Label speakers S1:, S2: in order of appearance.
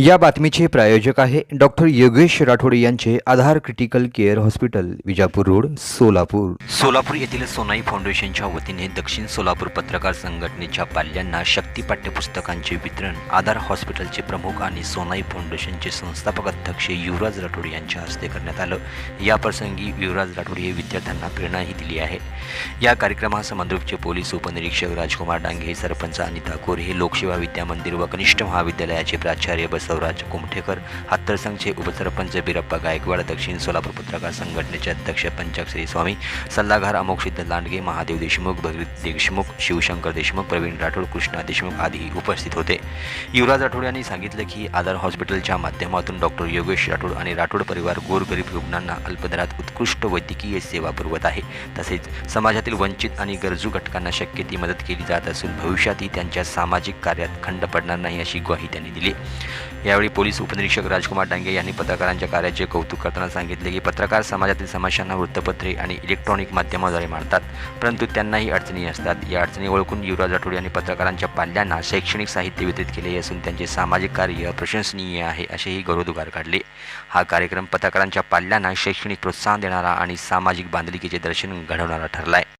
S1: या बातमीचे प्रायोजक आहे डॉक्टर योगेश राठोड यांचे Aadhar critical care hospital Vijapur road Solapur.
S2: Solapur येथील सोनाई फाउंडेशनच्या वतीने दक्षिण सोलापूर पत्रकार संघटनेच्या पाल्यांना शक्ती पाठ्यपुस्तकांचे वितरण आधार हॉस्पिटलचे प्रमुख आणि सोनाई फाउंडेशनचे संस्थापक अध्यक्ष युवराज राठोड यांच्या हस्ते करण्यात आलं. या प्रसंगी युवराज राठोड हे विद्यार्थ्यांना प्रेरणाही दिली आहे. या कार्यक्रमास मंद्रुपचे पोलीस उपनिरीक्षक राजकुमार डांगे सरपंच अनिता कोरे लोकसेवा विद्या मंदिर व कनिष्ठ महाविद्यालयाचे प्राचार्य बसवराज कुमठेकर हातरसंघचे उपसरपंच बिरप्पा गायकवाड दक्षिण सोलापूर पत्रकार संघटनेचे अध्यक्ष पंचाक्षरी स्वामी सल्लागार अमोक्षित लांडगे महादेव देशमुख भगवीत देशमुख शिवशंकर देशमुख प्रवीण राठोड कृष्णा देशमुख आदी उपस्थित होते. युवराज राठोड यांनी सांगितलं की आधार हॉस्पिटलच्या माध्यमातून डॉक्टर योगेश राठोड आणि राठोड परिवार गोरगरीब रुग्णांना अल्पदरात उत्कृष्ट वैद्यकीय सेवा पुरवत आहे. तसेच समाजातील वंचित आणि गरजू घटकांना शक्य ती मदत केली जात असून भविष्यातही त्यांच्या सामाजिक कार्यात खंड पडणार नाही अशी ग्वाही त्यांनी दिली. यावेळी पोलीस उपनिरीक्षक राजकुमार डांगे यांनी पत्रकारांच्या कार्याचे कौतुक करताना सांगितले की पत्रकार समाजातील समस्यांना वृत्तपत्रे आणि इलेक्ट्रॉनिक माध्यमाद्वारे मांडतात परंतु त्यांनाही अडचणी असतात. या अडचणी ओळखून युवराज राठोड यांनी पत्रकारांच्या पाल्यांना शैक्षणिक साहित्य वितरित केले असून त्यांचे सामाजिक कार्य प्रशंसनीय आहे असेही गौरवदुगार काढले. हा कार्यक्रम पत्रकारांच्या पाल्यांना शैक्षणिक प्रोत्साहन देणारा आणि सामाजिक बांधिलकीचे दर्शन घडवणारा ठरला आहे